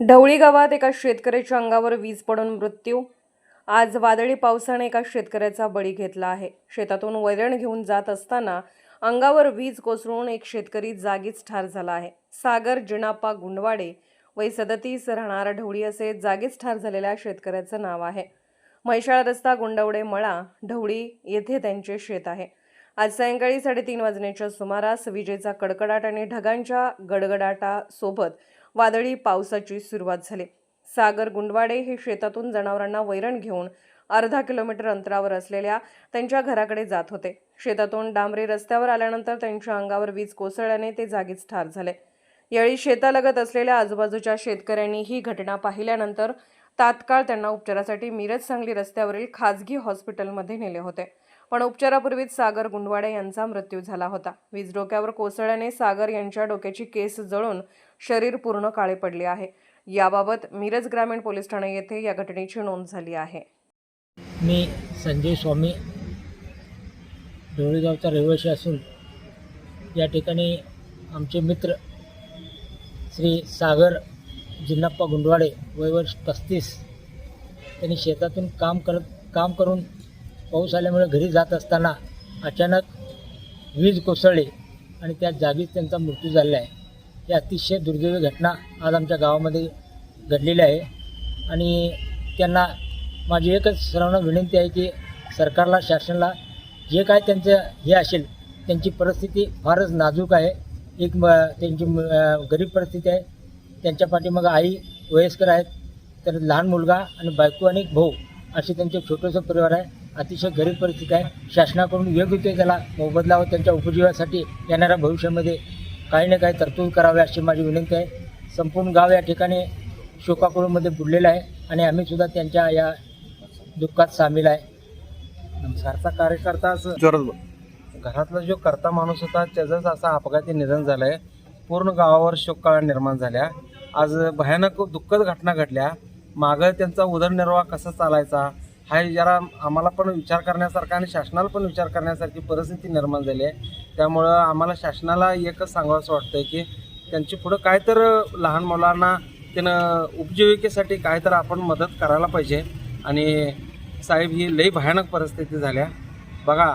ढवळी गावात एका शेतकऱ्याच्या अंगावर वीज पडून मृत्यू. आज वादळी पावसाने एका शेतकऱ्याचा बळी घेतला आहे. शेतातून वैरण घेऊन जात असताना अंगावर वीज कोसळून एक शेतकरी जागीच ठार झाला आहे. सागर जिणाप्पा गुंडवाडे वय सदतीस राहणारा ढवळी असे जागीच ठार झालेल्या शेतकऱ्याचं नाव आहे. म्हैशाळ रस्ता गुंडवडे मळा ढवळी येथे त्यांचे शेत आहे. आज सायंकाळी साडेतीन वाजण्याच्या सुमारास विजेचा कडकडाट आणि ढगांच्या गडगडाटासोबत वादळी पावसाची सुरुवात झाली. सागर गुंडवाडे हे शेतातून जनावरांना वैरण घेऊन अर्धा किलोमीटर अंतरावर असलेल्या त्यांच्या घराकडे जात होते. शेतातून डांबरी रस्त्यावर आल्यानंतर त्यांच्या अंगावर वीज कोसळल्याने ते जागीच ठार झाले. यावेळी शेतालगत असलेल्या आजूबाजूच्या शेतकऱ्यांनी ही घटना पाहिल्यानंतर तात्काळ त्यांना उपचारासाठी मिरज सांगली रस्त्यावरील खाजगी हॉस्पिटलमध्ये नेले होते. पण उपचारापूर्वीच सागर गुंडवाडे यांचा मृत्यू झाला होता. वीज डोक्यावर कोसळल्याने सागर यांच्या डोक्याची केस जळून शरीर पूर्ण काळे पडले आहे. याबाबत मिरज ग्रामीण पोलीस ठाणे येथे या घटनेची नोंद झाली आहे. मी संजय स्वामी ढवळीगावचा रहिवासी असून या ठिकाणी आमचे मित्र श्री सागर जिन्नाप्पा गुंडवाडे वय वर्ष पस्तीस त्यांनी शेतातून काम करत काम करून पाऊस आल्यामुळे घरी जात असताना अचानक वीज कोसळली आणि त्या जागीच त्यांचा मृत्यू झालेला आहे. ही अतिशय दुर्दैवी घटना आज आमच्या गावामध्ये घडलेली आहे. आणि त्यांना माझी एकच सर्वांना विनंती आहे की सरकारला शासनाला जे काय त्यांचं हे असेल त्यांची परिस्थिती फारच नाजूक आहे. एक म त्यांची गरीब परिस्थिती आहे. त्यांच्या पाठीमाग आई वयस्कर आहेत. तर लहान मुलगा आणि बायको आणि भाऊ असे त्यांचे छोटंसं परिवार आहे. अतिशय गरीब परिस्थिती आहे. शासनाकडून योग्य ते त्याला मोबदला व त्यांच्या उपजीवासाठी येणाऱ्या भविष्यामध्ये काही ना काही तरतूद करावी अशी माझी विनंती आहे. संपूर्ण गाव या ठिकाणी शोकाकुळमध्ये बुडलेलं आहे आणि आम्हीसुद्धा त्यांच्या या दुःखात सामील आहे. घरचा कार्यकर्ता असं घरातला जो करता माणूस होता त्याचंच असा अपघाती निधन झालंय. पूर्ण गावावर शोककळा निर्माण झाल्या. आज भयानक दुःखद घटना घडल्या. मागं त्यांचा उदरनिर्वाह कसा चालायचा? हा जरा आम्हाला पण विचार करण्यासारखा आणि शासनाला पण विचार करण्यासारखी परिस्थिती निर्माण झाली आहे. त्यामुळं आम्हाला शासनाला एकच सांगावंसं वाटतंय की त्यांची पुढं काय तर लहान मुलांना त्यानं उपजीविकेसाठी काय तर आपण मदत करायला पाहिजे. आणि साहेब ही लई भयानक परिस्थिती झाल्या बघा